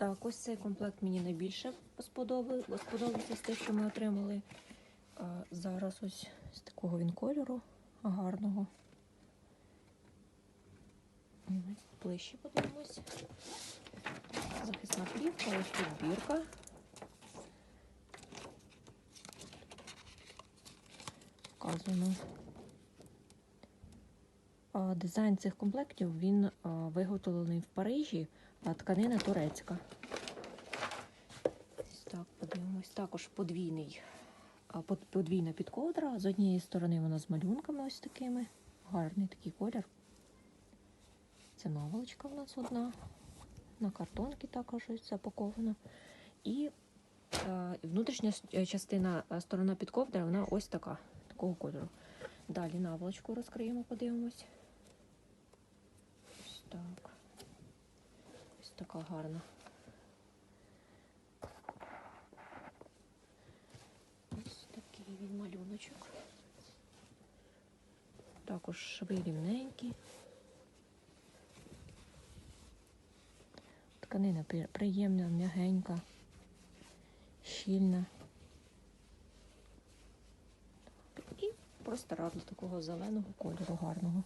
Так, ось цей комплект мені найбільше сподобався з те, що ми отримали. А, зараз ось з такого він кольору гарного. Ближче подивимось. Захисна плівка, ось тут бірка. Вказано. Дизайн цих комплектів він виготовлений в Парижі, тканина турецька. Так, подивимось. Також подвійний, подвійна підковдра. З однієї сторони вона з малюнками ось такими. Гарний такий колір. Це наволочка в нас одна. На картонки також запакована. І е, внутрішня е, частина е, сторона підковдра, вона ось така, такого кольору. Далі наволочку розкриємо, подивимось. Ось так. Ось така гарна. Ось такий він малюночок. Також шви рівненькі. Тканина приємна, м'ягенька, щільна. І просто раду такого зеленого кольору гарного.